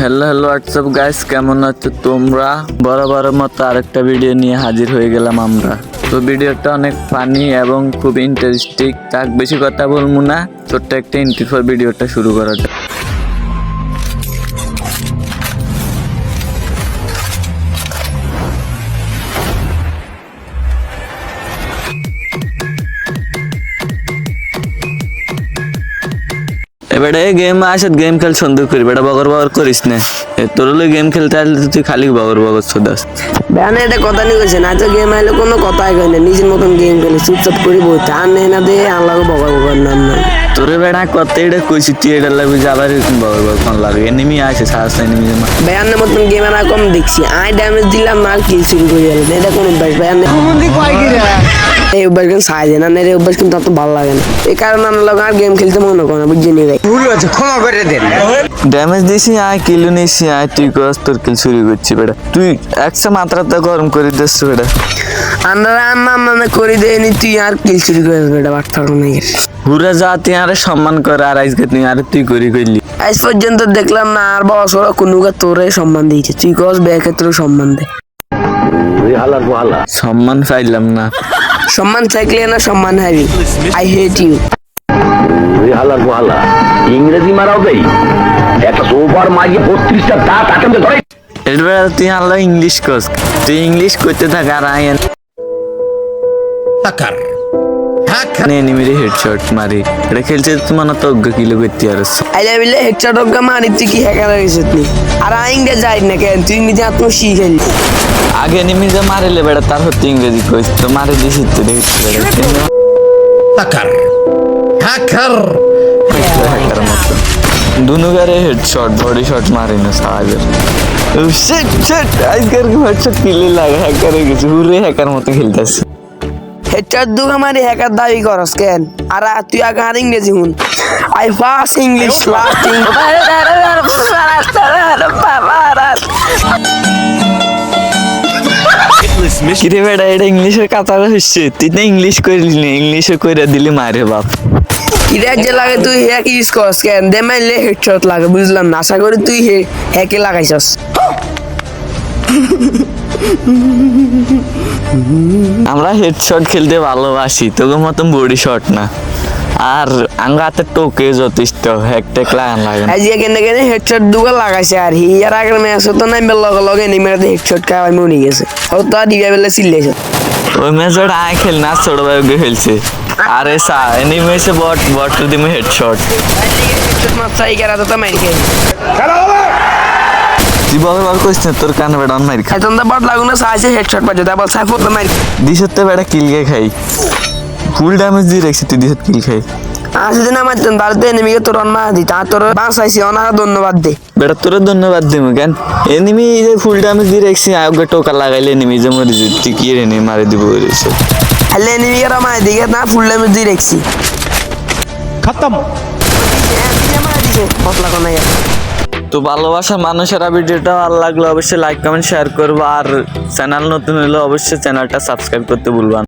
Hello hello WhatsApp guys কেমন আছো তোমরা? বরাবরের মতো আরেকটা ভিডিও নিয়ে হাজির হয়ে গেলাম আমরা। তো ভিডিওটা অনেক ফানি এবং খুব ইন্টারেস্টিং তাক বেশি কথা বলব না। ছোট্ট একটা ইন্টারভিউ ভিডিওটা শুরু করা যাক এবারে গেম আসত গেম খেল সুন্দর করি। বেটা বগর বগর করিস না। তোর গেম খেলতে আসলে তুই খালি বগর বগর সদাস ব্যানে এটা কথা নিয়ে গেছে না তো গেম আইলে কোনো কথাই কয় না নিজের মতন গেম খেলে চুপচাপ করে বইতে আর নেই না দে আল্লাহ বগর বগর নাম না। তোরে বেড়া কত এটা কইছি তুই এটা লাগবে যাবার বগর বগর ফোন লাগবে? এনিমি আছে সাহস এনিমি ব্যানের মতন গেম আর কম দেখছি আই ড্যামেজ দিলাম আর কিল শুরু করে গেলেন এটা কোন অভ্যাস? ব্যান এই অভ্যাস কিন্তু সাহায্য দেয় না এই অভ্যাস কিন্তু অত ভালো লাগে না। এই কারণে আমার লোক আর গেম খেলতে মনে করে না বুঝিনি ভাই? ভুল হয়েছে ক্ষমা করে দেন। ড্যামেজ দিছি আয় কিলো নিছি আয় তুই কস তোর কিল চুরি করছি বেটা। তুই একশো মাত্রাটা গরম করে দিস বেটা। আমরা রান্না মানে করে দেয়নি তুই আর কিল শুরু করে দেবে এটা বাট্টার অনেক হুরা যা তুই আরে সম্মান করে আর আজকে তুই আরে তুই করি করলি। আজ পর্যন্ত দেখলাম না আর বস ওরা কোনো তোরে সম্মান দিয়েছে। তুই কস বে ক্ষেত্রে সম্মান দে। সম্মান পাইলাম না। সম্মান থাকলে না সম্মান হারি। আই হেট ইউ হালার গোহালা ইংরেজি মারাও দেই। একটা সোফার মাঝে বত্রিশটা দাঁত আটকে ধরে। এর বেড়া তুই আল্লাহ ইংলিশ কোস তুই ইংলিশ করতে থাক আর আয়েন এনিমিরে হেডশট মারি এটা খেলছে তোমার তো অজ্ঞ কিলো করতে আর আইলে বিলে হেডশট অজ্ঞা মারি তুই কি হ্যাকার হয়েছে তুই আর আইঙ্গে যাই না কেন তুই নিজে আত্ম শিখেলি আগে এনিমি যে মারিলে বেড়া তার হতে ইংরেজি কইস। তো মারি দিছি তো দেখছি বেড়া হাকার হাকার হ্যাকার মতো। দুনুগারে হেডশট বডি শট মারি না সাহায্য শিট শিট আজকের হেডশট কিলে লাগে হ্যাকার হয়ে গেছে। হুরে হ্যাকার মতো খেলতেছে। হেডশট দুগ আমারে হ্যাকার দাবি করস কেন? আর তুই আগে আর ইংরেজি হুন আই ফাস ইংলিশ লাস্ট কিরে বেড়া এটা ইংলিশের কথা হচ্ছে। তুই না ইংলিশ করলি না ইংলিশে কইরা দিলি মারে বাপ। কিরে যে লাগে তুই হ্যাক ইউজ করস কেন? দে মাইলে হেডশট লাগে বুঝলাম না। আশা করি তুই হ্যাকে লাগাইছস। আমরা হেডশট খেলতে ভালোবাসি তোকে মতন বডি শট না। আর আঙ্গ হাতে টোকে যথেষ্ট হ্যাক টেক লাগান লাগে না। আজ কেন কেন হেডশট দুগা লাগাইছে আর হি আর আগের ম্যাচ তো নাই লগে লগে নিমেতে হেডশট খাওয়াই মরে গেছে। ও তো আর দিবা বেলে চিল্লেছে ওই ম্যাচ ওটা আয় খেল না ছোট ভাই ওকে খেলছে। আরে সা এনিমি এসে বট বট দিমে হেডশট হেডশট মারছে এই কেরা তো মারি খাই তুই বল বল কইস না তোর কানে বেড়া মারি খা। এখন তো বট লাগুনা হেডশট তারপর সাইফ তো মারি দিশতে বেড়া কিল গে খাই। ফুল ড্যামেজ দিয়ে রাখছি তুই দিশত কিল খাই। আসে দিন আমার তেন বাড়িতে এনিমিকে তোর অন মারা দি তা তোর বাঁচাইছি অনার ধন্যবাদ দে। বেটা তোর ধন্যবাদ দিমু কেন? এনিমি যে ফুল ড্যামেজ দিয়ে রাখছি আগে টোকা লাগাইলে এনিমি যে মরে যে তুই কি এনে মারি দিব ওইসব হলে এনিমিকে মারা দিকে না ফুল ড্যামেজ দিয়ে রাখছি। খতম। মারা দিছে তো ভালোবাসা মানুষেরা ভিডিওটা ভালো লাগলে অবশ্যই লাইক কমেন্ট শেয়ার করব আর চ্যানেল নতুন হলে অবশ্যই চ্যানেলটা সাবস্ক্রাইব করতে ভুলবা।